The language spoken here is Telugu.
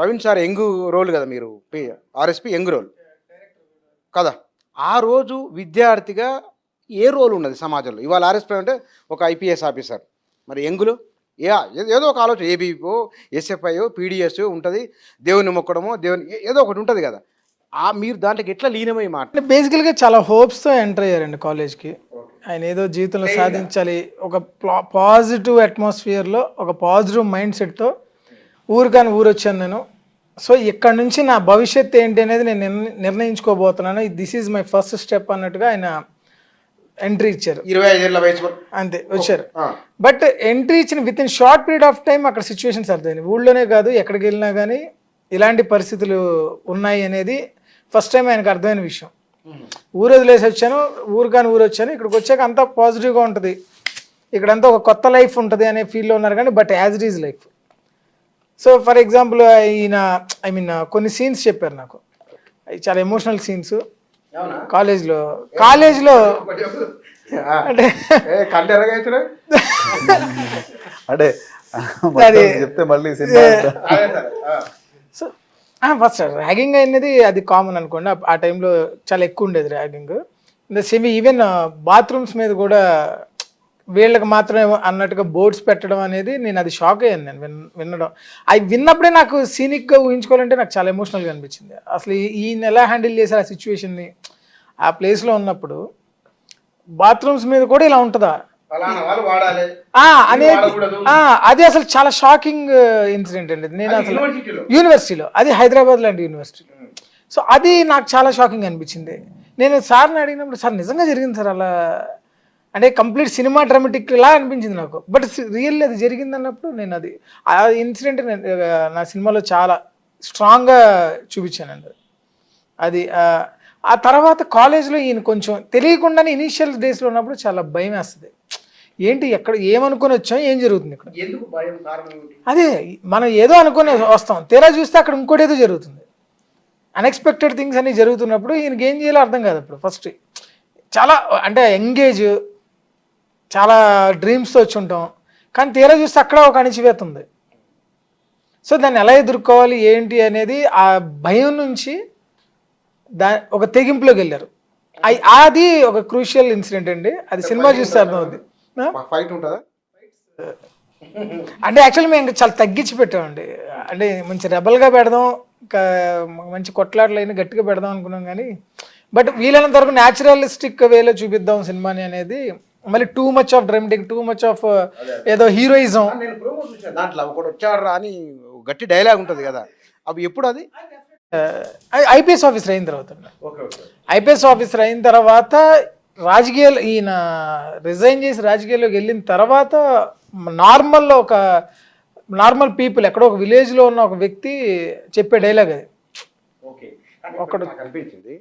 ప్రవీణ్ సార్ యంగ్ రోల్ కదా మీరు ఆర్ఎస్పి యంగ్ రోల్. కదా? ఆ రోజు విద్యార్థిగా ఏ రోల్ ఉన్నది సమాజంలో? ఇవాళ ఆర్ఎస్పి అంటే ఒక ఐపీఎస్ ఆఫీసర్. మరి యంగులో? ఏ ఏదో ఒక ఆలోచన ఏబీఓ ఎస్ఎఫ్ఐఓ పీడిఎస్ ఉంటుంది దేవుని మొక్కడమో దేవుని ఏదో ఒకటి ఉంటుంది కదా. ఆ మీరు దాంట్లోకి ఎట్లా లీనమై మాట అంటే బేసికల్గా చాలా హోప్స్తో ఎంటర్ అయ్యారండి కాలేజ్కి. ఆయన ఏదో జీవితంలో సాధించాలి ఒక పాజిటివ్ అట్మాస్ఫియర్లో ఒక పాజిటివ్ మైండ్ సెట్తో ఊరికాని ఊరు వచ్చాను నేను. సో ఇక్కడ నుంచి నా భవిష్యత్ ఏంటి అనేది నేను నిర్ణ- నిర్ణయించుకోబోతున్నాను. This is my first step అన్నట్టుగా ఆయన ఎంట్రీ ఇచ్చారు. ఇరవై ఐదేళ్ళ వయసు. అంతే వచ్చారు. బట్ ఎంట్రీ ఇచ్చిన with in short period of time అక్కడ సిచ్యువేషన్స్ అర్థమైంది ఊళ్ళోనే కాదు ఎక్కడికి వెళ్ళినా కానీ ఇలాంటి పరిస్థితులు ఉన్నాయి అనేది ఫస్ట్ టైం ఆయనకు అర్థమైన విషయం. ఊరు వదిలేసి వచ్చాను ఊరు కానీ ఊరు వచ్చాను ఇక్కడికి వచ్చాక అంతా పాజిటివ్గా ఉంటుంది. ఇక్కడంతా ఒక కొత్త లైఫ్ ఉంటుంది అనే ఫీల్లో ఉన్నారు కానీ but as it is life so for example ఈయన ఐ మీన్ కొన్ని సీన్స్ చెప్పారు నాకు అవి చాలా ఎమోషనల్ సీన్స్ అవునా కాలేజ్లో కాలేజ్లో. అంటే అంటే చెప్తే మళ్ళీ సినిమా అంతా. అదే సరే. ఆ. సో ఫస్ట్ ర్యాగింగ్ అనేది అది కామన్ అనుకోండి ఆ- ఆ టైంలో చాలా ఎక్కువ ఉండేది ragging the same even bathrooms మీద కూడా వీళ్ళకి మాత్రమే అన్నట్టుగా బోర్డ్స్ పెట్టడం అనేది నేను అది షాక్ అయ్యాను నేను విన్ వినడం. అవి విన్నప్పుడే నాకు సీనిక్గా ఊహించుకోవాలంటే నాకు చాలా ఎమోషనల్గా అనిపించింది. అసలు ఈ- ఈయన ఎలా హ్యాండిల్ చేశారు ఆ సిచ్యువేషన్ని ఆ ప్లేస్లో ఉన్నప్పుడు బాత్రూమ్స్ మీద కూడా ఇలా ఉంటుందా? అనేది అది అసలు చాలా షాకింగ్ ఇన్సిడెంట్ అండి. నేను అసలు యూనివర్సిటీలో. యూనివర్సిటీలో. అది హైదరాబాద్ లాంటి యూనివర్సిటీ. సో అది నాకు చాలా షాకింగ్ అనిపించింది. నేను సార్ని అడిగినప్పుడు సార్ నిజంగా జరిగింది సార్ అలా అంటే కంప్లీట్ సినిమా డ్రామాటిక్ లా అనిపించింది నాకు. బట్ రియల్ అది జరిగింది అన్నప్పుడు నేను అది ఆ ఇన్సిడెంట్ నా సినిమాలో చాలా స్ట్రాంగ్గా చూపించానండి అది ఆ, తర్వాత కాలేజ్లో ఈయన కొంచెం తెలియకుండానే ఇనీషియల్ డేస్లో ఉన్నప్పుడు చాలా భయం వేస్తుంది. ఏంటి ఎక్కడ ఏమనుకొని వచ్చాం ఏం జరుగుతుంది ఇక్కడ? అదే మనం ఏదో అనుకుని వస్తాం. తీరా చూస్తే అక్కడ ఇంకోటి ఏదో జరుగుతుంది. అన్ఎక్స్పెక్టెడ్ థింగ్స్ అన్ని జరుగుతున్నప్పుడు ఈయనకి ఏం చేయాలో అర్థం కాదు అప్పుడు. ఫస్ట్ చాలా అంటే ఎంగేజ్ చాలా డ్రీమ్స్తో వచ్చి ఉంటాం. కానీ తీరా చూస్తే అక్కడ ఒక అణిచివేత ఉంది. సో దాన్ని ఎలా ఎదుర్కోవాలి ఏంటి అనేది ఆ భయం నుంచి దా ఒక తెగింపులోకి వెళ్ళారు. అది ఒక క్రూషియల్ ఇన్సిడెంట్ అండి. అది సినిమా చూస్తే అర్థమవుద్ది? ఫైట్ ఉంటుందా? అంటే యాక్చువల్లీ మేము ఇంకా చాలా తగ్గించి పెట్టామండి. అంటే మంచి రెబల్గా పెడదాం ఇంకా మంచి కొట్లాటలు అయినా గట్టిగా పెడదాం అనుకున్నాం కానీ బట్ వీలైనంత వరకు న్యాచురలిస్టిక్ వేలో చూపిద్దాం సినిమాని అనేది మళ్ళీ too much of dramatic too much of ఏదో హీరోయిజం దాంట్లో ఒకడు వచ్చాడు అని గట్టి డైలాగ్ ఉంటుంది కదా. అవి ఎప్పుడు అది? ఐపీఎస్ ఆఫీసర్ అయిన తర్వాత ఐపీఎస్ ఆఫీసర్ అయిన తర్వాత రాజకీయాలు ఈయన రిజైన్ చేసి రాజకీయాల్లోకి వెళ్ళిన తర్వాత నార్మల్లో ఒక నార్మల్ పీపుల్ ఎక్కడో ఒక విలేజ్లో ఉన్న ఒక వ్యక్తి చెప్పే డైలాగ్ అది. ఓకే. ఒకటి నాకు అనిపించింది